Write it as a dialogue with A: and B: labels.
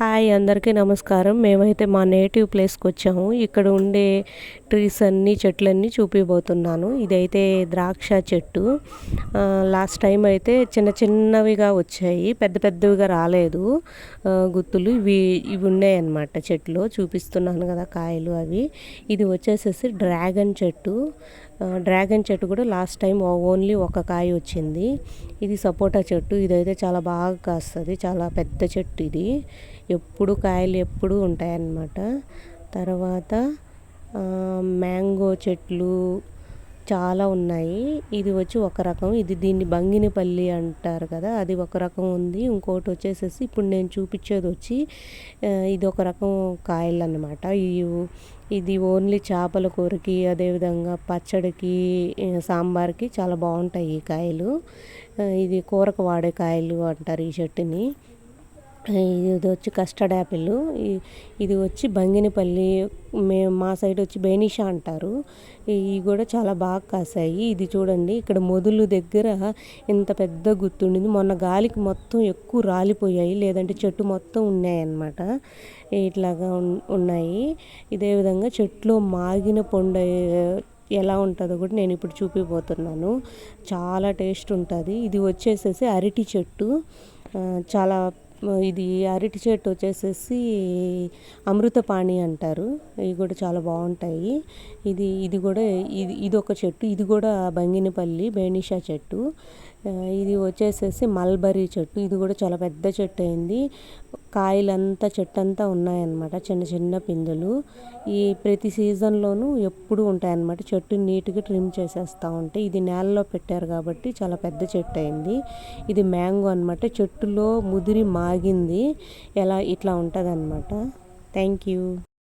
A: Hi అందరికీ నమస్కారం. మేమైతే మా నేటివ్ ప్లేస్కి వచ్చాము. ఇక్కడ ఉండే ట్రీస్ అన్నీ చెట్లన్నీ చూపిపోతున్నాను ఇదైతే ద్రాక్ష చెట్టు. లాస్ట్ టైం అయితే చిన్న చిన్నవిగా వచ్చాయి. పెద్ద పెద్దవిగా రాలేదు. గుత్తులు ఇవి ఇవి ఉన్నాయన్నమాట చెట్లు చూపిస్తున్నాను కదా కాయలు అవి. ఇది వచ్చేసేసి డ్రాగన్ చెట్టు. డ్రాగన్ చెట్టు కూడా లాస్ట్ టైం ఓన్లీ ఒక కాయ వచ్చింది. ఇది సపోటా చెట్టు. ఇదైతే చాలా బాగా కాస్తుంది. చాలా పెద్ద చెట్టు ఇది. ఎప్పుడు కాయలు ఎప్పుడు ఉంటాయన్నమాట. తర్వాత మ్యాంగో చెట్లు చాలా ఉన్నాయి. ఇది వచ్చి ఒక రకం. ఇది దీన్ని బంగినిపల్లి అంటారు కదా అది ఒక రకం ఉంది. ఇంకోటి వచ్చేసేసి ఇప్పుడు నేను చూపించేది వచ్చి ఇది ఒక రకం కాయలు అన్నమాట ఇది ఓన్లీ చేపల కూరకి అదేవిధంగా పచ్చడికి సాంబార్కి చాలా బాగుంటాయి ఈ కాయలు. ఇది కూరకు వాడే కాయలు అంటారు ఈ చెట్టుని. ఇది వచ్చి కస్టర్డ్ యాపిల్ ఇది వచ్చి బంగినపల్లి మేము మా సైడ్ వచ్చి బేనిషా అంటారు. ఇవి కూడా చాలా బాగా కాసాయి ఇది చూడండి ఇక్కడ మొదలు దగ్గర ఇంత పెద్ద గుర్తుండింది మొన్న గాలికి మొత్తం ఎక్కువ రాలిపోయాయి. లేదంటే చెట్టు మొత్తం ఉన్నాయన్నమాట. ఇట్లాగా ఉన్నాయి. ఇదే విధంగా చెట్లు మాగిన పొండ ఎలా ఉంటుందో కూడా నేను ఇప్పుడు చూపిపోతున్నాను. చాలా టేస్ట్ ఉంటుంది. ఇది వచ్చేసేసి అరటి చెట్టు. చాలా ఇది అరటి చెట్టు వచ్చేసేసి అమృతపాణి అంటారు. ఇవి కూడా చాలా బాగుంటాయి. ఇది ఇది కూడా ఇది ఇది ఒక చెట్టు. ఇది కూడా బంగినపల్లి బేనిషా చెట్టు. ఇది వచ్చేసేసి మల్బరీ చెట్టు. ఇది కూడా చాలా పెద్ద చెట్టు అయింది. కాయలంతా చెట్టంతా ఉన్నాయన్నమాట. చిన్న చిన్న పిందులు. ఈ ప్రతి సీజన్లోనూ ఎప్పుడు ఉంటాయన్నమాట. చెట్టు నీట్గా ట్రిమ్ చేసేస్తూ ఉంటాయి ఇది నేలలో పెట్టారు కాబట్టి చాలా పెద్ద చెట్టు అయింది. ఇది మ్యాంగో అనమాట చెట్టులో ముదిరి మాగింది. ఎలా ఇట్లా ఉంటుంది అనమాట థ్యాంక్ యూ